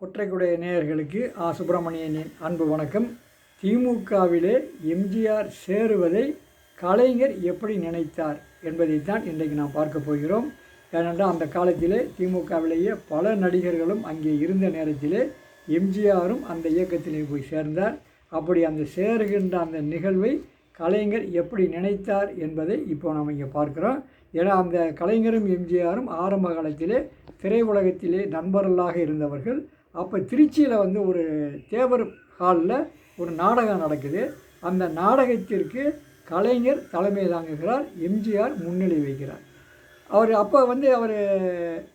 கொற்றைக்குடைய நேயர்களுக்கு ஆ. சுப்பிரமணியனின் அன்பு வணக்கம். திமுகவிலே எம்ஜிஆர் சேருவதை கலைஞர் எப்படி நினைத்தார் என்பதைத்தான் இன்றைக்கு நாம் பார்க்க போகிறோம். ஏனென்றால் அந்த காலத்திலே திமுகவிலேயே பல நடிகர்களும் அங்கே இருந்த நேரத்திலே எம்ஜிஆரும் அந்த இயக்கத்திலே போய் சேர்ந்தார். அப்படி அந்த சேருகின்ற அந்த நிகழ்வை கலைஞர் எப்படி நினைத்தார் என்பதை இப்போ நாம் இங்கே பார்க்குறோம். ஏன்னா அந்த கலைஞரும் எம்ஜிஆரும் ஆரம்ப காலத்திலே திரையுலகத்திலே நண்பர்களாக இருந்தவர்கள். அப்போ திருச்சியில் வந்து ஒரு தேவர் ஹாலில் ஒரு நாடகம் நடக்குது. அந்த நாடகத்திற்கு கலைஞர் தலைமை தாங்குகிறார். எம்ஜிஆர் முன்னிலை வைக்கிறார் அவர் அப்போ வந்து அவர்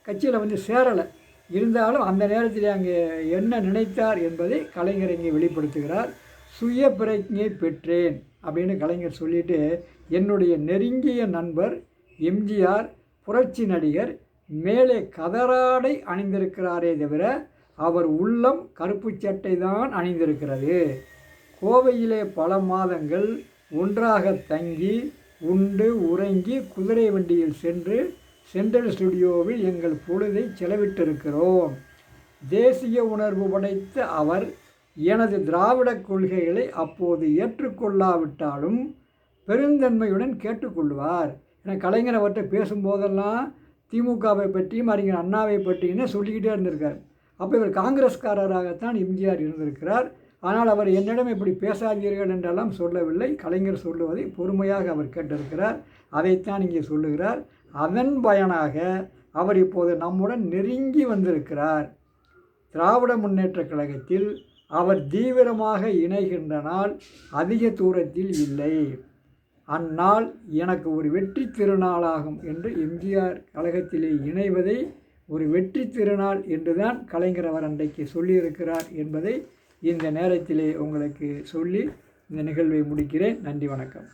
கட்சியில் வந்து சேரலை. இருந்தாலும் அந்த நேரத்தில் அங்கே என்ன நினைத்தார் என்பதை கலைஞர் இங்கே வெளிப்படுத்துகிறார். சுய பிரஜை பெற்றேன் அப்படின்னு கலைஞர் சொல்லிட்டு என்னுடைய நெருங்கிய நண்பர் எம்ஜிஆர் புரட்சி நடிகர் மேலே கதராடை அணிந்திருக்கிறாரே தவிர அவர் உள்ளம் கருப்பு சட்டை தான் அணிந்திருக்கிறது. கோவையிலே பல மாதங்கள் ஒன்றாக தங்கி உண்டு உறங்கி குதிரை வண்டியில் சென்று சென்ட்ரல் ஸ்டுடியோவில் எங்கள் பொழுதை செலவிட்டிருக்கிறோம். தேசிய உணர்வு படைத்த அவர் எனது திராவிடக் கொள்கைகளை அப்போது ஏற்றுக்கொள்ளாவிட்டாலும் பெருந்தன்மையுடன் கேட்டுக்கொள்வார். என கலைஞர் அவர்கிட்ட பேசும்போதெல்லாம் திமுகவை பற்றியும் அறிஞர் அண்ணாவை பற்றியும் சொல்லிக்கிட்டே இருந்திருக்கார். அப்போ இவர் காங்கிரஸ்காரராகத்தான் எம்ஜிஆர் இருந்திருக்கிறார். ஆனால் அவர் என்னிடம் இப்படி பேசாதீர்கள் என்றெல்லாம் சொல்லவில்லை. கலைஞர் சொல்லுவதை பொறுமையாக அவர் கேட்டிருக்கிறார். அதைத்தான் இங்கே சொல்லுகிறார். அதன் பயனாக அவர் இப்போது நம்முடன் நெருங்கி வந்திருக்கிறார். திராவிட முன்னேற்ற கழகத்தில் அவர் தீவிரமாக இணைகின்ற நாள் அதிக தூரத்தில் இல்லை. அந்நாள் எனக்கு ஒரு வெற்றி திருநாளாகும் என்று எம்ஜிஆர் கழகத்திலே இணைவதை ஒரு வெற்றி திருநாள் என்றுதான் கலைஞர் அவர் அன்றைக்கு சொல்லியிருக்கிறார் என்பதை இந்த நேரத்திலே உங்களுக்கு சொல்லி இந்த நிகழ்வை முடிக்கிறேன். நன்றி வணக்கம்.